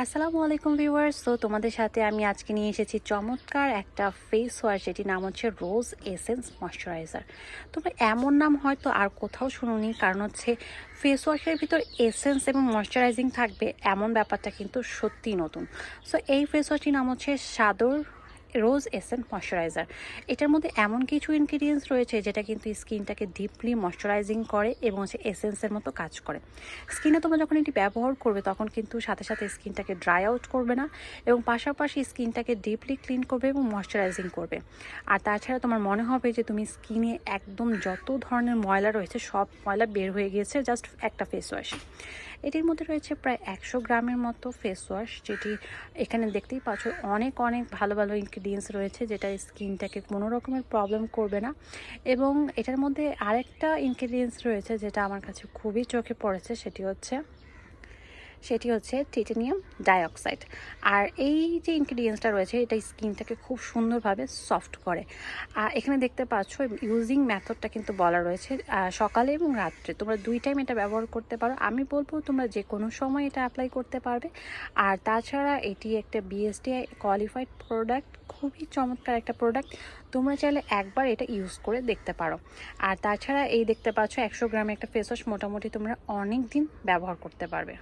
আসসালামু আলাইকুম ভিউয়ার্স। তো তোমাদের সাথে আমি আজকে নিয়ে এসেছি চমৎকার একটা ফেস ওয়াশ যেটির নাম হচ্ছে রোজ এসেন্স ময়শ্চারাইজার তোমরা এমন নাম হয়তো আর কোথাও শুনুনি, কারণ হচ্ছে ফেস ওয়াশের ভিতর এসেন্স এবং ময়শ্চারাইজিং থাকবে, এমন ব্যাপারটা কিন্তু সত্যি নতুন। সো এই ফেস ওয়াশটির নাম হচ্ছে সাদর রোজ এসেন্ট ময়শ্চারাইজার। এটার মধ্যে এমন কিছু ইনগ্রিডিয়েন্টস রয়েছে যেটা কিন্তু স্কিনটাকে ডিপলি ময়শ্চারাইজিং করে এবং হচ্ছে এসেন্সের মতো কাজ করে। স্কিনে তোমরা যখন এটি ব্যবহার করবে তখন কিন্তু সাথে সাথে স্কিনটাকে ড্রাই আউট করবে না এবং পাশাপাশি স্কিনটাকে ডিপলি ক্লিন করবে এবং ময়শ্চারাইজিং করবে। আর তাছাড়া তোমার মনে হবে যে তুমি স্কিনে একদম যত ধরনের ময়লা রয়েছে, সব ময়লা বের হয়ে গিয়েছে জাস্ট একটা ফেস ওয়াশে এটির মধ্যে রয়েছে প্রায় একশো গ্রামের মতো ফেস ওয়াশ যেটি এখানে দেখতেই পাচ্ছ, অনেক অনেক ভালো ভালো ইনগ্রিডিয়েন্টস রয়েছে যেটা স্কিনটাকে কোনো রকমের প্রবলেম করবে না। এবং এটার মধ্যে আরেকটা ইনগ্রিডিয়েন্টস রয়েছে যেটা আমার কাছে খুবই চোখে পড়েছে, সেটি হচ্ছে সেটি হচ্ছে টিটেনিয়াম ডাইঅক্সাইড আর এই যে ইনগ্রিডিয়েন্টসটা রয়েছে, এটা স্কিনটাকে খুব সুন্দরভাবে সফট করে। আর এখানে দেখতে পাচ্ছ ইউজিং মেথডটা কিন্তু বলা রয়েছে সকালে এবং রাত্রে। তোমরা দুই টাইম এটা ব্যবহার করতে পারো। আমি বলব, তোমরা যে কোনো সময় এটা অ্যাপ্লাই করতে পারবে। আর তাছাড়া এটি একটা বিএসটিআই কোয়ালিফাইড প্রোডাক্ট খুবই চমৎকার একটা প্রোডাক্ট তোমরা চাইলে একবার এটা ইউজ করে দেখতে পারো। আর তাছাড়া এই দেখতে পাচ্ছ, একশো গ্রামে একটা ফেস ওয়াশ মোটামুটি তোমরা অনেক দিন ব্যবহার করতে পারবে।